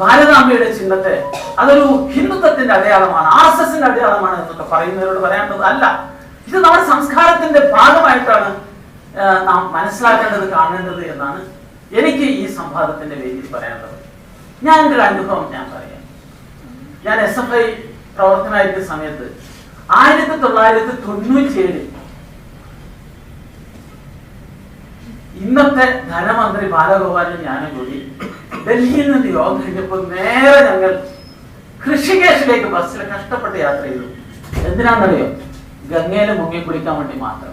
ഭാരതാംബയുടെ ചിഹ്നത്തെ അതൊരു ഹിന്ദുത്വത്തിന്റെ അടയാളമാണ് ആർ എസ് എസിന്റെ അടയാളമാണ് എന്നൊക്കെ പറയുന്നവരോട് പറയാനുള്ളത് അല്ല. ഇത് നമ്മുടെ സംസ്കാരത്തിന്റെ ഭാഗമായിട്ടാണ് നാം മനസ്സിലാക്കേണ്ടത് കാണേണ്ടത് എന്നാണ് എനിക്ക് ഈ സംവാദത്തിന്റെ വേദിയിൽ പറയാനുള്ളത്. ഞാൻ എന്റെ ഒരു അനുഭവം ഞാൻ പറയാം. ഞാൻ എസ് എഫ് ഐ പ്രവർത്തനമായിരിക്കുന്ന സമയത്ത് ആയിരത്തി തൊള്ളായിരത്തി തൊണ്ണൂറ്റി ഏഴിൽ ഇന്നത്തെ ധനമന്ത്രി ബാലഗോപാലും ഞാനും കൂടി ഡൽഹിയിൽ നിന്ന് യോഗം കഴിഞ്ഞപ്പോൾ നേരെ ഞങ്ങൾ കൃഷികേശിലേക്ക് ബസ്സിൽ കഷ്ടപ്പെട്ട് യാത്ര ചെയ്തു. എന്തിനാണെന്നറിയോ? ഗംഗയിൽ മുങ്ങി കുളിക്കാൻ വേണ്ടി മാത്രം.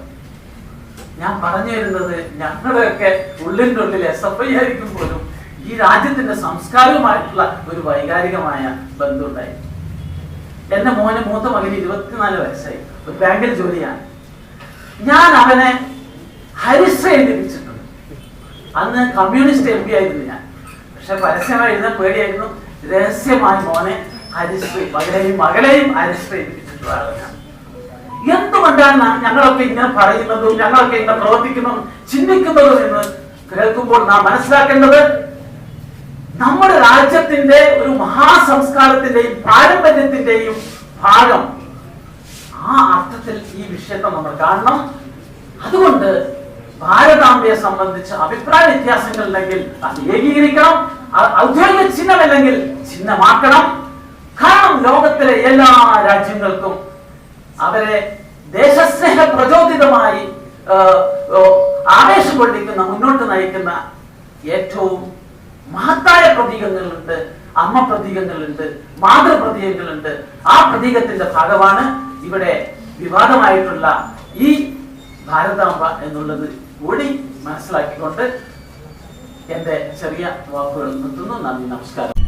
ഞാൻ പറഞ്ഞു വരുന്നത് ഞങ്ങളുടെയൊക്കെ ഉള്ളിന്റെ ഉള്ളിൽ എസ് എഫ് ഐ ആയിരിക്കും പോലും ഈ രാജ്യത്തിന്റെ സംസ്കാരവുമായിട്ടുള്ള ഒരു വൈകാരികമായ ബന്ധമുണ്ടായി. എന്റെ മോന് മൂത്ത മകന് ഇരുപത്തിനാല് വയസ്സായി. ഒരു ബാങ്കിൽ ജോലിയാണ്. ഞാൻ അവനെ ഹരിസ എഴുതിപ്പിച്ചിട്ടുണ്ട് അന്ന് കമ്മ്യൂണിസ്റ്റ് എം പി ആയിരുന്നു ഞാൻ. പക്ഷെ പരസ്യമായി ഇരുന്ന പേടിയായിരുന്നു. രഹസ്യമായി മോനെ ഹരിശ്രീ മകനെയും മകളെയും എഴുതിപ്പിച്ചിട്ടുള്ള എന്തുകൊണ്ടാണ് ഞങ്ങളൊക്കെ ഇങ്ങനെ പറയുന്നതും ഞങ്ങളൊക്കെ ഇങ്ങനെ പ്രവർത്തിക്കുന്നതും ചിന്തിക്കുന്നതും എന്ന് കേൾക്കുമ്പോൾ നാം മനസ്സിലാക്കേണ്ടത് നമ്മുടെ രാജ്യത്തിന്റെ ഒരു മഹാസംസ്കാരത്തിന്റെയും പാരമ്പര്യത്തിന്റെയും ഭാഗം ആ അർത്ഥത്തിൽ ഈ വിഷയത്തെ നമ്മൾ കാണണം. അതുകൊണ്ട് ഭാരതാംബയെ സംബന്ധിച്ച് അഭിപ്രായ വ്യത്യാസങ്ങൾ ഉണ്ടെങ്കിൽ അത് ഏകീകരിക്കണം. ഔദ്യോഗിക ചിഹ്നമല്ലെങ്കിൽ ചിഹ്നമാക്കണം. കാരണം ലോകത്തിലെ എല്ലാ രാജ്യങ്ങൾക്കും അവരെ ദേശസ്നേഹ പ്രചോദിതമായി ആവേശം കൊള്ളിക്കുന്ന മുന്നോട്ട് നയിക്കുന്ന ഏറ്റവും മഹത്തായ പ്രതീകങ്ങളുണ്ട്. അമ്മ പ്രതീകങ്ങളുണ്ട്. മാതൃപ്രതീകങ്ങളുണ്ട് ആ പ്രതീകത്തിന്റെ ഭാഗമാണ് ഇവിടെ വിവാദമായിട്ടുള്ള ഈ ഭാരതാംബ എന്നുള്ളത് കൂടി മനസ്സിലാക്കിക്കൊണ്ട് എന്റെ ചെറിയ വാക്കുകൾ നിർത്തുന്നു. നന്ദി നമസ്കാരം.